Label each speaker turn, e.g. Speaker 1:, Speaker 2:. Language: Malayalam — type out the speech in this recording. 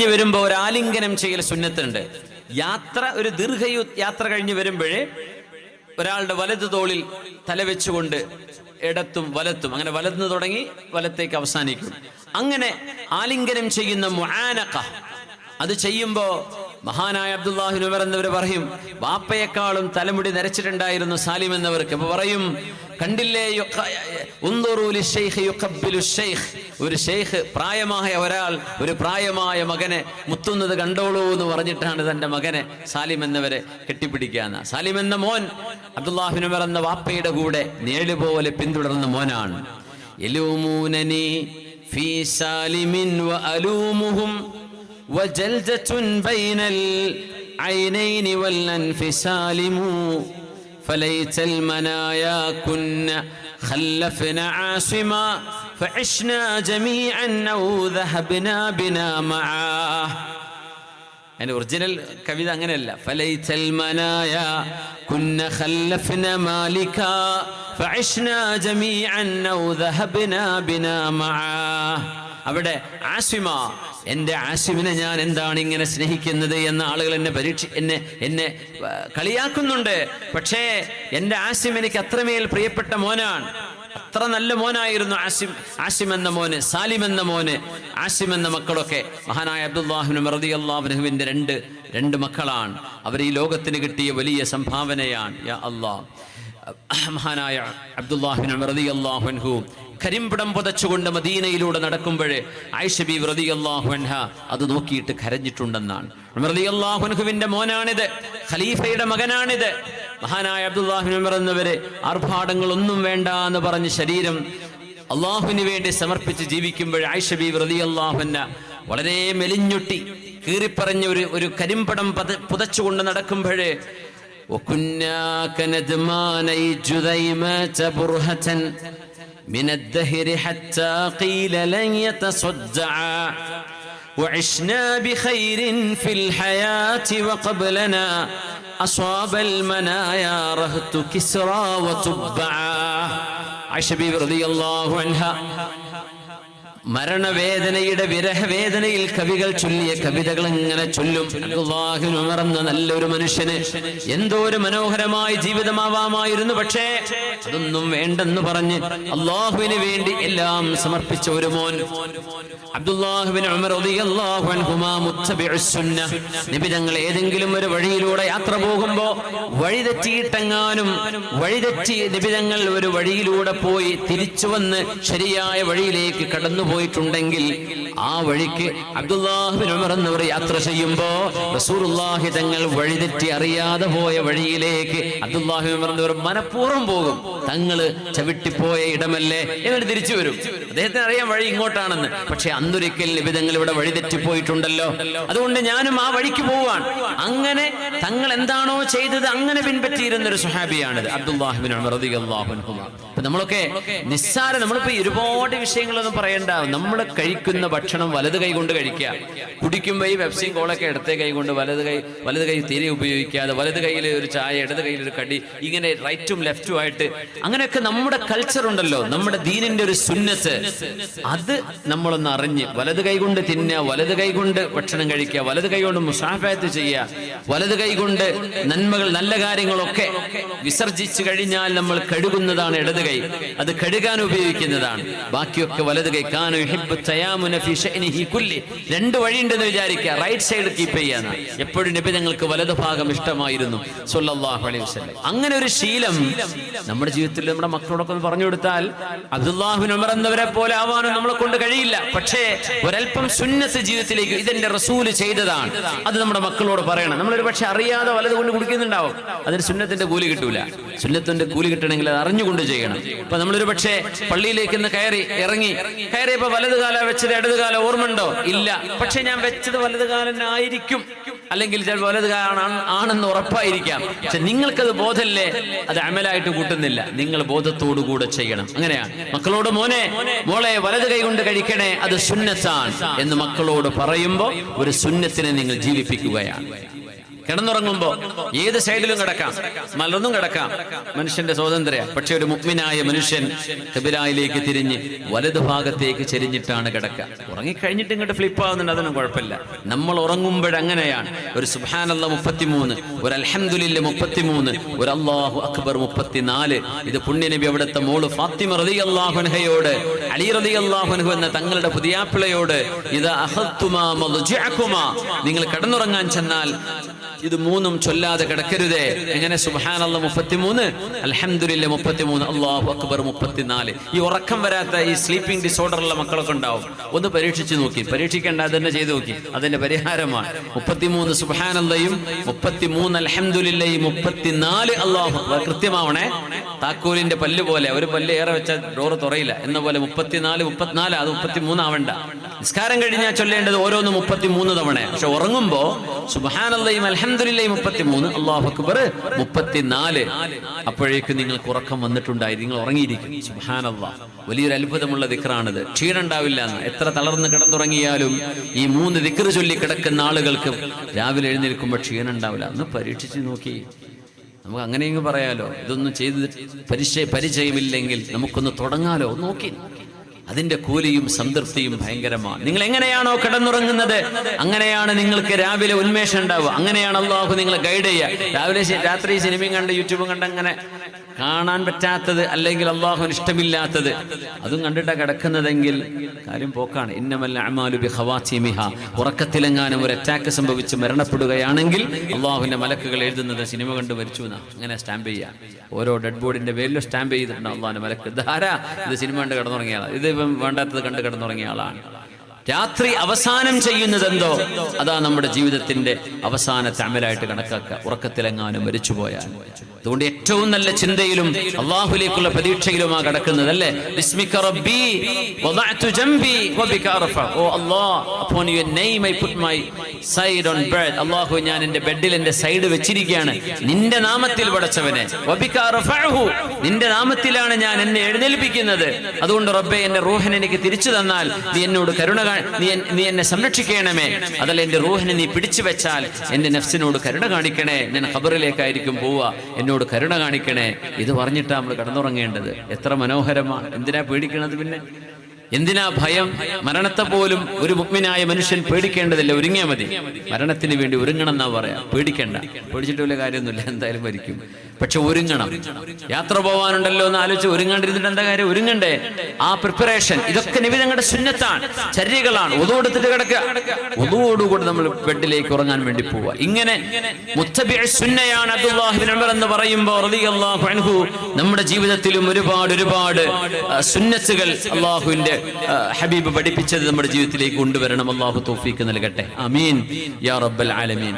Speaker 1: കഴിഞ്ഞ് വരുമ്പോൾ ഒരു ആലിംഗനം ചെയ്യൽ സുന്നത്തുണ്ട്. യാത്ര ഒരു ദീർഘ യാത്ര കഴിഞ്ഞ് വരുമ്പോഴേ ഒരാളുടെ വലത് തോളിൽ തലവെച്ചുകൊണ്ട് ഇടത്തും വലത്തും അങ്ങനെ വലത്തുനിന്ന് തുടങ്ങി വലത്തേക്ക് അവസാനിക്കും. അങ്ങനെ ആലിംഗനം ചെയ്യുന്ന മുആനഖ അത് ചെയ്യുമ്പോ മഹാനായ അബ്ദുല്ലാഹു ഉമർ എന്നവർ പറയും വാപ്പയെക്കാളും തലമുടി നരച്ചിട്ടുണ്ടായിരുന്നു സാലിം എന്നവർക്ക്. അപ്പൊ പറയും കണ്ടില്ലേ ഒരു ഷെയ്ഖ് പ്രായമായ ഒരാൾ ഒരു പ്രായമായ മകനെ മുത്തുന്നത് കണ്ടോളൂ എന്ന് പറഞ്ഞിട്ടാണ് തന്റെ മകനെ സാലിം എന്നവരെ കെട്ടിപ്പിടിക്കാന്ന്. സാലിം എന്ന മോൻ അബ്ദുല്ലാഹിൻ ഉമർ എന്ന വാപ്പയുടെ കൂടെ നേളുപോലെ പോലെ പിന്തുടർന്ന മോനാണ്. എലൂമൂനനി ഫീ സാലിമിൻ وجلدة بين العينين والأنف سالم فليت المنايا كن خلفنا عاصما فعشنا جميعا أو ذهبنا بنا معاه അതിന്റെ ഒറിജിനൽ കവിത അങ്ങനെയല്ല ഫലൈതൽ മനായ കുന്ന ഖല്ലഫ്ന മാലിക ഫഅശ്ന ജമീഅൻ ഔ ദഹബ്ന ബിനാ മആ അവിടെ ആസിമ എന്റെ ആസിമിനെ ഞാൻ എന്താണ് ഇങ്ങനെ സ്നേഹിക്കുന്നത്? എന്ന ആളുകൾ എന്നെ പരീക്ഷ എന്നെ എന്നെ കളിയാക്കുന്നുണ്ട്. പക്ഷേ എന്റെ ആസിം എനിക്ക് അത്രമേൽ പ്രിയപ്പെട്ട മോനാണ്. അത്ര നല്ല മോനായിരുന്നു ആസിം ആസിം എന്ന മോന് സാലിം എന്ന മോന് ആസിം എന്ന മക്കളൊക്കെ. മഹാനായ അബ്ദുല്ലാഹിനും റതി അള്ളാഹുനുവിന്റെ രണ്ട് രണ്ട് മക്കളാണ്. അവർ ഈ ലോകത്തിന് കിട്ടിയ വലിയ സംഭാവനയാണ്. യാ അള്ളാഹ് മഹാനായ അബ്ദുല്ലാഹിൻ റതി അള്ളാഹുൻഹു കരിമ്പിടം പുതച്ചുകൊണ്ട് മദീനയിലൂടെ നടക്കുമ്പോൾ ആയിഷബി വ്രതി അള്ളാഹുൻഹ അത് നോക്കിയിട്ട് കരഞ്ഞിട്ടുണ്ടെന്നാണ് റതി അള്ളാഹുൻഹുവിന്റെ മോനാണിത് ഖലീഫയുടെ മകനാണിത് മഹാനായ അബ്ദുല്ലാഹിൻ ഉമർ എന്നവര് ആർഭാടങ്ങളൊന്നും വേണ്ട എന്ന് പറഞ്ഞ് ശരീരം അള്ളാഹുവിന് വേണ്ടി സമർപ്പിച്ച് ജീവിക്കുമ്പോൾ ആയിഷബി വ്രതി അള്ളാഹുന്ന വളരെ മെലിഞ്ഞൊട്ടി കീറിപ്പറഞ്ഞ ഒരു ഒരു കരിമ്പടം പത പുതച്ചുകൊണ്ട് നടക്കുമ്പോഴേ وكنا كندماني جذيمة برهة من الدهر حتى قيل لن يتصدعا. وعشنا بخير في الحياة وقبلنا. أصاب المنايا رهت كسرى وتبعا. عائشة بيبي رضي الله عنها. മരണവേദനയുടെ വിരഹവേദനയിൽ കവികൾ ചൊല്ലിയ കവിതകൾ ഇങ്ങനെ ചൊല്ലും. അബ്ദുല്ലാഹിബ്നു ഉമർ എന്ന നല്ലൊരു മനുഷ്യന് എന്തോ ഒരു മനോഹരമായ ജീവിതമാവാമായിരുന്നു. പക്ഷേ അതൊന്നും വേണ്ടെന്ന് പറഞ്ഞ് അള്ളാഹുവിന് വേണ്ടി എല്ലാം സമർപ്പിച്ച ഒരു മോൻ അബ്ദുല്ലാഹുബിൻ ഏതെങ്കിലും ഒരു വഴിയിലൂടെ യാത്ര പോകുമ്പോ വഴി തെറ്റിയിട്ടെങ്ങാനും വഴി തെറ്റി നബി ഒരു വഴിയിലൂടെ പോയി തിരിച്ചു വന്ന് ശരിയായ വഴിയിലേക്ക് കടന്നു പോയിട്ടുണ്ടെങ്കിൽ ആ വഴിക്ക് എന്നവർ യാത്ര ചെയ്യുമ്പോ റസൂർഹി തങ്ങൾ വഴിതെറ്റി അറിയാതെ പോയ വഴിയിലേക്ക് എന്നവർ മനഃപൂർവം പോകും. തങ്ങൾ ചവിട്ടിപ്പോയ ഇടമല്ലേ? എന്നിട്ട് തിരിച്ചു വരും. അദ്ദേഹത്തിന് അറിയാം വഴി ഇങ്ങോട്ടാണെന്ന്. പക്ഷെ അന്നൊരിക്കൽ നിബിതങ്ങൾ ഇവിടെ വഴിതെറ്റിപ്പോയിട്ടുണ്ടല്ലോ അതുകൊണ്ട് ഞാനും ആ വഴിക്ക് പോവാൻ അങ്ങനെ തങ്ങൾ എന്താണോ ചെയ്തത് അങ്ങനെ പിൻപറ്റിയിരുന്ന ഒരു സുഹാബിയാണിത് അബ്ദുല്ലാഹിബിൻ നമ്മളൊക്കെ നിസ്സാര നമ്മളിപ്പോ ഒരുപാട് വിഷയങ്ങളൊന്നും പറയണ്ട. നമ്മൾ കഴിക്കുന്ന ഭക്ഷണം വലത് കൈ കൊണ്ട് കഴിക്കുക. കുടിക്കുമ്പോൾ ഈ വെബ്സിയും കോളൊക്കെ ഇടത്തെ കൈ കൊണ്ട് വലത് കൈ വലത് കൈ തീരെ ഉപയോഗിക്കാതെ വലത് കയ്യിൽ ഒരു ചായ ഇടത് കയ്യിൽ ഒരു കടി ഇങ്ങനെ റൈറ്റും ലെഫ്റ്റും ആയിട്ട് അങ്ങനെയൊക്കെ നമ്മുടെ കൾച്ചർ ഉണ്ടല്ലോ. നമ്മുടെ ദീനിന്റെ ഒരു സുന്നത്ത്. അത് നമ്മളൊന്ന് അറിഞ്ഞ് വലത് കൈ കൊണ്ട് തിന്നുക വലത് കൈ കൊണ്ട് ഭക്ഷണം കഴിക്കുക വലത് കൈ കൊണ്ട് മുസാഫാത്ത് ചെയ്യുക വലത് കൈ കൊണ്ട് നന്മകൾ നല്ല കാര്യങ്ങളൊക്കെ വിസർജിച്ചു കഴിഞ്ഞാൽ നമ്മൾ കഴുകുന്നതാണ് ഇടത് കൈ. അത് കഴുകാൻ ഉപയോഗിക്കുന്നതാണ്. ബാക്കിയൊക്കെ വലത് കൈ. കാനു ഹിബ് തയാമുന ഫീ ശഅനിഹി കുല്ലി രണ്ട് വഴിയുണ്ടെന്ന് വിചാരിക്കുക. റൈറ്റ് സൈഡ് കീപ്പ് ചെയ്യാന്ന് എപ്പോഴും നബി ഞങ്ങൾക്ക് വലത് ഭാഗം ഇഷ്ടമായിരുന്നു. സല്ലല്ലാഹു അലൈഹി അങ്ങനെ ഒരു ശീലം നമ്മുടെ ജീവിതത്തിൽ നമ്മുടെ മക്കളോടൊക്കെ ഒന്ന് പറഞ്ഞു കൊടുത്താൽ അബ്ദുല്ലാഹു ഉമർ എന്നവരെ പോലെ ആവാനും നമ്മളെ കൊണ്ട് കഴിയില്ല. പക്ഷേ ഒരല്പം സുന്നത്ത് ജീവിതത്തിലേക്ക് ഇതെന്റെ റസൂൽ ചെയ്തതാണ്. അത് നമ്മുടെ മക്കളോട് പറയണം. നമ്മളൊരു പക്ഷെ അറിയാതെ വലത് കൊണ്ട് കുടിക്കുന്നുണ്ടാവും. അതിന് സുന്നത്തിന്റെ കൂലി കിട്ടൂല. സുന്നത്തിന്റെ കൂലി കിട്ടണമെങ്കിൽ അത് അറിഞ്ഞുകൊണ്ട് ചെയ്യണം. ഇപ്പൊ നമ്മളൊരു പക്ഷേ പള്ളിയിലേക്ക് ഇന്ന് കയറി ഇറങ്ങി. കയറിയപ്പോ വലത് കാല വെച്ചത് ഇടത് കാല ഓർമ്മയുണ്ടോ? ഇല്ല. പക്ഷെ ഞാൻ വെച്ചത് വലത് കാലനായിരിക്കും അല്ലെങ്കിൽ ചില വലത് കാലാണ് ആണെന്ന് ഉറപ്പായിരിക്കാം. പക്ഷെ നിങ്ങൾക്കത് ബോധമല്ലേ അത് അമലായിട്ട് കൂട്ടുന്നില്ല. നിങ്ങൾ ബോധത്തോടു കൂടെ ചെയ്യണം. അങ്ങനെയാണ് മക്കളോട് മോനെ മോളെ വലത് കൈ കൊണ്ട് കഴിക്കണേ അത് സുന്നത്താണ് എന്ന് മക്കളോട് പറയുമ്പോൾ ഒരു സുന്നത്തിനെ നിങ്ങൾ ജീവിപ്പിക്കുകയാണ്. കിടന്നുറങ്ങുമ്പോ ഏത് സൈഡിലും കിടക്കാം. മലർന്നും കിടക്കാം. മനുഷ്യന്റെ സ്വാതന്ത്ര്യ. പക്ഷെ ഒരു മുഗ്മിനായ മനുഷ്യൻ കബിലായിലേക്ക് തിരിഞ്ഞ് വലതു ഭാഗത്തേക്ക് ചെരിഞ്ഞിട്ടാണ് കിടക്കുക. ഉറങ്ങിക്കഴിഞ്ഞിട്ട് ഇങ്ങോട്ട് ഫ്ലിപ്പ് ആവുന്നുണ്ട്. അതൊന്നും കുഴപ്പമില്ല. നമ്മൾ ഉറങ്ങുമ്പോഴങ്ങനെയാണ് ഒരു സുഹാനല്ല മുപ്പത്തിമൂന്ന് ഒരു അൽഹംദുലില്ല മുപ്പത്തിമൂന്ന് ഒരു അള്ളാഹു അക്ബർ മുപ്പത്തിനാല്. ഇത് പുണ്യനബി അവിടുത്തെ മോൾ ഫാത്തിമ റതി അള്ളാഹുൻഹയോട് അലി റതി അള്ളാഹുൻഹു എന്ന തങ്ങളുടെ പുതിയാപ്പിളയോട് ഇത് അഹത്തുമാ. നിങ്ങൾ കിടന്നുറങ്ങാൻ ചെന്നാൽ ഇത് മൂന്നും ചൊല്ലാതെ കിടക്കരുതേ. എങ്ങനെ? ഈ ഉറക്കം വരാത്ത ഈ സ്ലീപ്പിംഗ് ഡിസോർഡറുള്ള മക്കളൊക്കെ ഉണ്ടാവും. ഒന്ന് പരീക്ഷിച്ചു നോക്കി. പരീക്ഷിക്കേണ്ട അത് തന്നെ ചെയ്തു നോക്കി. അതിന്റെ പരിഹാരമാണ്. മുപ്പത്തിമൂന്ന് സുബാനല്ലയും മുപ്പത്തിമൂന്ന് അലഹമുല്ലയും മുപ്പത്തിനാല് അള്ളാഹു കൃത്യമാവണേ. താക്കോലിന്റെ പല്ല് പോലെ. ഒരു പല്ല് ഏറെ വെച്ച ഡോറ് തുറയില്ല. എന്ന പോലെ മുപ്പത്തിനാല് മുപ്പത്തിനാല് അത് മുപ്പത്തിമൂന്ന് ആവണ്ട നിസ്കാരം കഴിഞ്ഞാൽ ചൊല്ലേണ്ടത് ഓരോന്ന് മുപ്പത്തിമൂന്ന് തവണ. പക്ഷെ ഉറങ്ങുമ്പോ സുബാനല്ലയും മുപ്പത്തി മൂന്ന് അള്ളാഹു അക്ബർ മുപ്പത്തിനാല്. അപ്പോഴേക്കും നിങ്ങൾക്ക് ഉറക്കം വന്നിട്ടുണ്ടായി നിങ്ങൾ ഉറങ്ങിയിരിക്കും. സുബാനല്ല വലിയൊരു അത്ഭുതമുള്ള ദിക്റാണിത്. ക്ഷീണം ഉണ്ടാവില്ല എന്ന്. എത്ര തളർന്ന് കിടന്നുറങ്ങിയാലും ഈ മൂന്ന് ദിക്റ് ചൊല്ലി കിടക്കുന്ന ആളുകൾക്ക് രാവിലെ എഴുന്നേൽക്കുമ്പോൾ ക്ഷീണം ഉണ്ടാവില്ല. ഒന്ന് പരീക്ഷിച്ച് നോക്കി. നമുക്ക് അങ്ങനെയെങ്കിൽ പറയാലോ. ഇതൊന്നും ചെയ്ത് പരിചയ പരിചയമില്ലെങ്കിൽ നമുക്കൊന്ന് തുടങ്ങാലോ? നോക്കി. അതിന്റെ കൂലിയും സംതൃപ്തിയും ഭയങ്കരമാണ്. നിങ്ങൾ എങ്ങനെയാണോ കിടന്നുറങ്ങുന്നത്? അങ്ങനെയാണ് നിങ്ങൾക്ക് രാവിലെ ഉന്മേഷം ഉണ്ടാവുക. അങ്ങനെയാണ് അള്ളാഹു നിങ്ങളെ ഗൈഡ് ചെയ്യുക. രാവിലെ രാത്രി സിനിമയും കണ്ട് യൂട്യൂബും കണ്ട് അങ്ങനെ കാണാൻ പറ്റാത്തത് അല്ലെങ്കിൽ അള്ളാഹുവിന് ഇഷ്ടമില്ലാത്തത്. അതും കണ്ടിട്ടാ കിടക്കുന്നതെങ്കിൽ കാര്യം പോക്കാണ്. ഇന്നമല്ല അമാലു ബി ഖവാത്തിമിഹ ഉറക്കത്തിലെങ്ങാനും ഒരു അറ്റാക്ക് സംഭവിച്ച് മരണപ്പെടുകയാണെങ്കിൽ അള്ളാഹുവിന്റെ മലക്കുകൾ എഴുതുന്നത് സിനിമ കണ്ട് മരിച്ചു അങ്ങനെ സ്റ്റാമ്പ് ചെയ്യാം. ഓരോ ഡെഡ് ബോഡിന്റെ പേരിലും സ്റ്റാമ്പ് ചെയ്തിട്ടുണ്ട് അള്ളാഹിന്റെ മലക്ക്. ധാരാ ഇത് സിനിമ കണ്ട് കിടന്നുറങ്ങിയ ആളാണ് ഇത് ഇപ്പം വേണ്ടാത്തത് കണ്ട് കിടന്നുറങ്ങിയ ആളാണ്. രാത്രി അവസാനം ചെയ്യുന്നത് എന്തോ അതാ നമ്മുടെ ജീവിതത്തിന്റെ അവസാനത്തെ അമലായിട്ട് കണക്കാക്കുക. ഉറക്കത്തിലെങ്ങാനും മരിച്ചുപോയാൽ അതുകൊണ്ട് ഏറ്റവും നല്ല ചിന്തയിലും അള്ളാഹുലേക്കുള്ള പ്രതീക്ഷയിലുമാ കിടക്കുന്നത് അല്ലേ അല്ലാഹു ഞാൻ എന്റെ ബെഡിൽ എന്റെ സൈഡ് വെച്ചിരിക്കുകയാണ്. നിന്റെ നാമത്തിൽ പടച്ചവനെ. നിന്റെ നാമത്തിലാണ് ഞാൻ എന്നെ എഴുന്നേൽപ്പിക്കുന്നത്. അതുകൊണ്ട് റബ്ബെ എന്റെ റോഹൻ എനിക്ക് തിരിച്ചു തന്നാൽ നീ എന്നോട് കരുണ നീ എന്നെ സംരക്ഷിക്കണമേ. അതല്ല എന്റെ റൂഹിനെ നീ പിടിച്ചു വെച്ചാൽ എന്റെ നഫ്സിനോട് കരുണ കാണിക്കണേ. ഞാൻ ഖബറിലേക്കായിരിക്കും പോവുക. എന്നോട് കരുണ കാണിക്കണേ. ഇത് പറഞ്ഞിട്ടാണ് നമ്മൾ കടന്നുറങ്ങേണ്ടത്. എത്ര മനോഹരമാണ് എന്തിനാ പേടിക്കണത് പിന്നെ? എന്തിനാ ഭയം? മരണത്തെ പോലും ഒരു മുഗ്മിനായ മനുഷ്യൻ പേടിക്കേണ്ടതില്ല ഒരുങ്ങിയാൽ മതി. മരണത്തിന് വേണ്ടി ഒരുങ്ങണം എന്നാ പറയാ. പേടിക്കേണ്ട. പേടിച്ചിട്ട് വലിയ കാര്യമൊന്നുമില്ല എന്തായാലും മരിക്കും. പക്ഷെ ഒരുങ്ങണം. യാത്ര പോവാനുണ്ടല്ലോ എന്ന് ആലോചിച്ച് ഒരുങ്ങാണ്ടിരുന്നിട്ട് എന്താ കാര്യം? ഒരുങ്ങണ്ടേ. ആ പ്രിപ്പറേഷൻ ഇതൊക്കെ നിവിധങ്ങളുടെ സുന്നത്താണ്. ചര്യകളാണ്. ഒതുകൊടുത്തിട്ട് കിടക്കുക. ഒതുവോടുകൂടി നമ്മൾ ബെഡിലേക്ക് ഉറങ്ങാൻ വേണ്ടി പോവുക. ഇങ്ങനെ സുന്നയാണ് ഉമർ എന്ന് പറയുമ്പോൾ നമ്മുടെ ജീവിതത്തിലും ഒരുപാട് ഒരുപാട് സുന്നത്തുകൾ അള്ളാഹുവിന്റെ ഹബീബ് പഠിപ്പിച്ചത് നമ്മുടെ ജീവിതത്തിലേക്ക് കൊണ്ടുവരണം. അള്ളാഹു തോഫിക്ക് നൽകട്ടെ. അമീൻ യാ റബ്ബൽ ആലമീൻ.